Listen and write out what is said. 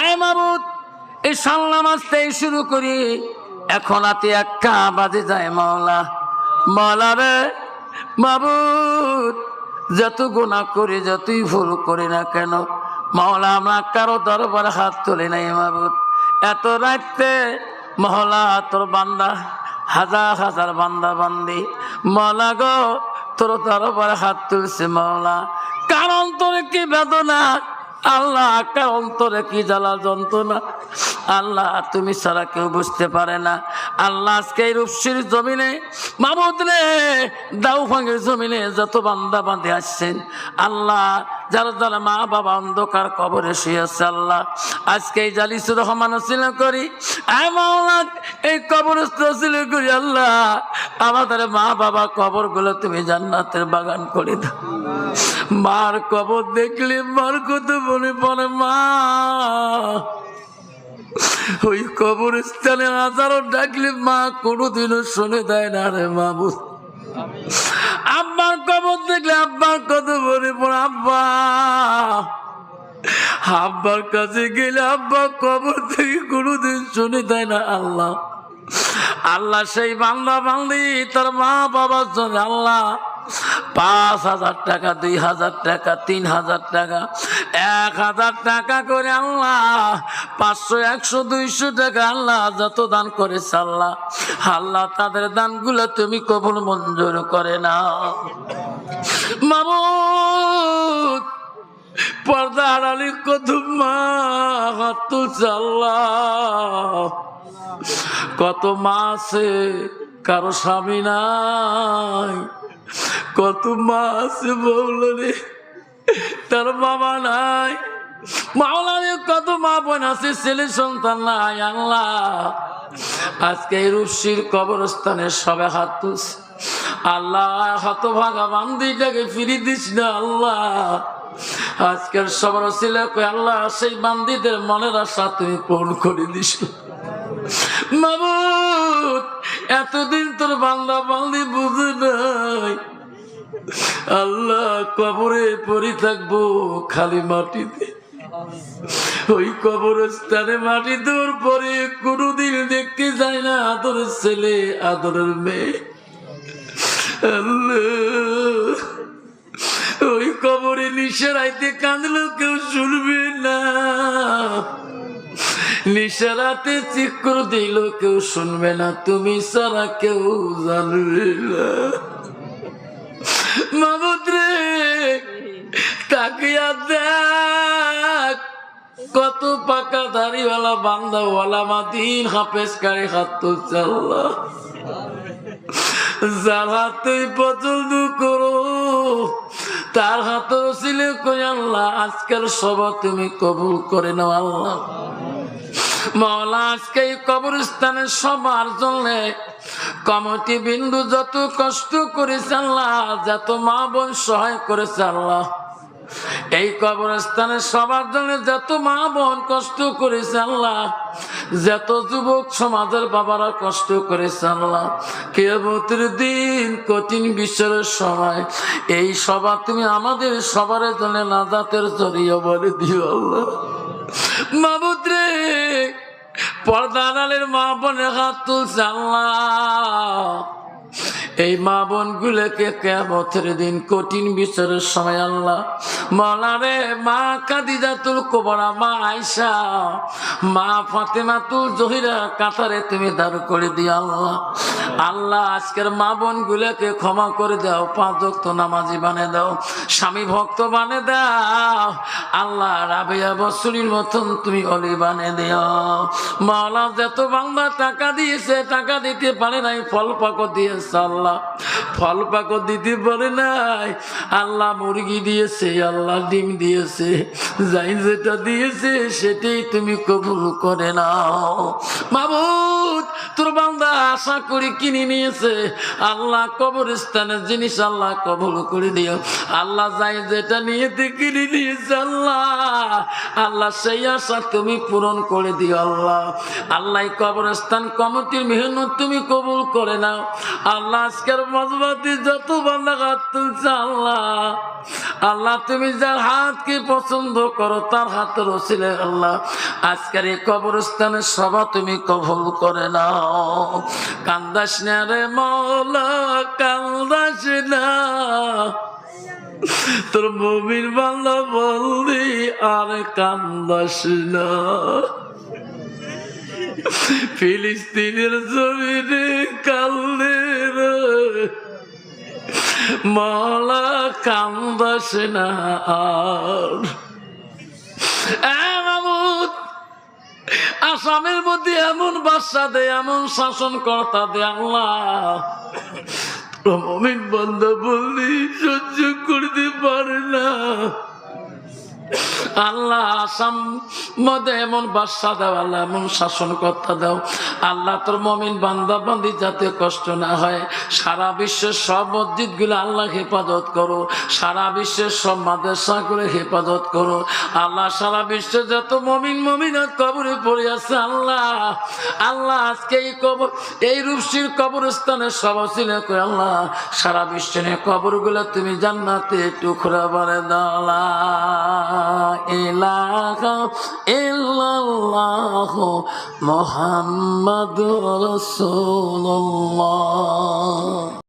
আয় মাবুদ, এই সাল্লা মাসটাই শুরু করি। এখন হাতে একটা বাজে যায় মাওলা। মাওলা রে, মাবুদ, যত গুণা করি, যতই ভুল করি না কেন, মাওলা আমরা কারও দরবারে হাত তুলি নাই মাবুদ। এত রাখতে মহলা তোর বান্দা, হাজার হাজার বান্দা বান্দি। মাওলা গো, তোর দরবারে হাত তুলছে মাওলা। কারণ তোর কি বেদনা? আল্লাহ কার অন্তরে কি জ্বালা যন্ত্রণা? আল্লাহ, তুমি ছাড়া কেউ বুঝতে পারে না। আল্লাহ আজকে এই রূপসির জমিনে মামুদ রে দাউ ভাঙের জমিনে যত বান্দা বাঁধে আসছেন, আল্লাহ, যারা যারা মা বাবা অন্ধকার কবরে শুয়েছে আল্লাহ। আজকে এই জালিসুর রহমান ছিল করি এই কবর ছিল করি আল্লাহ। আমাদের মা বাবা কবরগুলো তুমি জান্নাতের বাগান করে দাও। মার কবর দেখলে মার কত মনে পড়ে মা। ওই কবরস্থানে হাজারো ডাকলে মা কোনোদিনও শুনে দেয় না রে মাবু আব্বার কবর দেখলে আব্বার কত মনে পড়ে আব্বা। আব্বার কাছে গেলে আব্বা কবর থেকে কোনোদিন শুনে দেয় না আল্লাহ। আল্লাহ সেই বান্দা বান্দি, তার মা বাবার জন্য আল্লাহ। পাঁচ হাজার টাকা, দুই হাজার টাকা, তিন হাজার টাকা, এক হাজার টাকা করে আল্লাহ, পাঁচশো, একশো, দুইশো টাকা আল্লাহ যত দান করেছে আল্লাহ আল্লাহ তাদের দানগুলো তুমি কবুল মঞ্জুর করে না মামুদ পর্দা আড়ালি কত মা হাত আল্লাহ, কত মা আছে, কারও স্বামী নাই। কত মা আছে বললে তার বাবা নাই। মাওলারে কত মা বোন আছে, ছেলে সন্তান নাই, আল্লাহ। আজকে এই রুশির কবরস্থানে সবে হাত তুলছে। আল্লাহ হত ভাগা বান্দিটাকে ফিরি দিস না, আল্লাহ। আজকের সবার ছিল আল্লাহ, সেই বান্দিদের মনের আশা তুমি পূরণ করে দিস এতদিন তোর বান্দা বান্দি বুঝে নাই। আল্লাহ কবরে পড়ে থাকব খালি মাটিতে। ওই কবরস্থানে মাটি দূর পরে কোনোদিন দেখতে যায় না আদরের ছেলে, আদরের মেয়ে। ওই কবরে নিশারাইতে কাঁদলো কেউ শুনবে না। নিশারাতে চিক্কর দিল কেউ শুনবে না, তুমি সারা কেউ জানবে না। তাকিয়া দেখ, কত পাকা দাড়িওয়ালা, বান্দাওয়ালা, মাদিন হাফেজ কারে হাত তুলছে আল্লাহ যার হাত তুই পছন্দ করো, তার হাত ছিল কই আল্লাহ, আজকের সভা তুমি কবুল করে নাও আল্লাহ। মাওলা, আজকে এই কবরস্থানে সবার জন্য কমিটি বিন্দু যত কষ্ট করেছে আল্লাহ, যত মা বোন সহায় করেছে আল্লাহ। এই কবরস্থানে সবার জন্য যত মা বোন কষ্ট করেছে আল্লাহ, যত যুবক সমাজের বাবারা কষ্ট করেছে আল্লাহ কেবতের দিন কঠিন বিশ্বের সময়, এই সভা তুমি আমাদের সবার জন্য নাজাতের জড়িয়ে বলে দিও আল্লাহ। মাবুদ রে পর্দানালের মা বোনের হাত তুলছে আল্লাহ। এই মা বোন গুলোকে কেমতের দিন কঠিন বিচারের সময় আল্লাহ। মলারে মা কাদিজাতুল কোবরা, মা আয়সা মা ফাতেমা তুল জহিরা কাতারে তুমি দাঁড় করে দিও আল্লাহ। আল্লাহ, আজকের মা বোন গুলোকে ক্ষমা করে দাও, পাঁচ নামাজি বানে দাও, স্বামী ভক্ত বানে দাও। আল্লাহ, রাবিয়া বসুরির মতন তুমি অলি বানে দিও। মাওলা, যত বাংলা টাকা দিয়েছে, টাকা দিতে পারে নাই, ফল পাকো দিয়েছে আল্লাহ। ফল পাকো দিতে পারে নাই। আল্লাহ মুরগি দিয়েছে, আল্লাহ ডিম দিয়েছে। যাই যেটা দিয়েছে, সেটাই তুমি কবুল করে নাও। মাবুদ, তোর বান্দা আশা করে কিনে নিয়েছে। আল্লাহ কবরস্থানের জিনিস আল্লাহ কবুল করে দিও। আল্লাহ যাই যেটা নিয়েতে কিনে নিয়েছে আল্লাহ। আল্লাহ সেই আশা তুমি পূরণ করে দিও আল্লাহ। আল্লাহ কবরস্থান কমিটির মেহনত তুমি কবুল করে নাও। আল্লাহ আজকের উম্মতি যত বান্দা হাত তুলছে আল্লাহ। আল্লাহ, তুমি যার হাতকে পছন্দ করো, তার হাতের ওসিলে আল্লাহ। আজকের এই কবরস্থানের সভা তুমি কবল করে নাও। কান্দাস না রে মৌলা, কান্দাস না। তোর মমির বাংলা বললি, আর কান্দাস না। ফিলিস্তিনের জমিনে কান্দে মালা কান্দাস না আর। আসামের মধ্যে এমন বাচ্চা দে, এমন শাসন কর্তা দে আল্লাহ। মমিন বন্ধ বললি সহ্য করতে পারে না। আল্লাহ আসাম মধ্যে এমন বাদশা দাও, আল্লাহ এমন শাসন কর্তা দাও। আল্লাহ তোর মমিন বান্দা বান্দি যাতে কষ্ট না হয়। সারা বিশ্বের সব মসজিদগুলো আল্লাহ হেফাজত করো। সারা বিশ্বের সব মাদ্রাসা করে হেফাজত করো। আল্লাহ সারা বিশ্বে যত মমিন মমিনাত কবরে পড়ে আছে, আল্লাহ আল্লাহ আজকে এই কবর, এই রূপসীর কবরস্থানে সবাসিলে আল্লাহ, সারা বিশ্বের কবরগুলো তুমি জান্নাতে টুকরা বারে দালা ইলাহা ইল্লাল্লাহ মুহাম্মাদুর রাসূলুল্লাহ।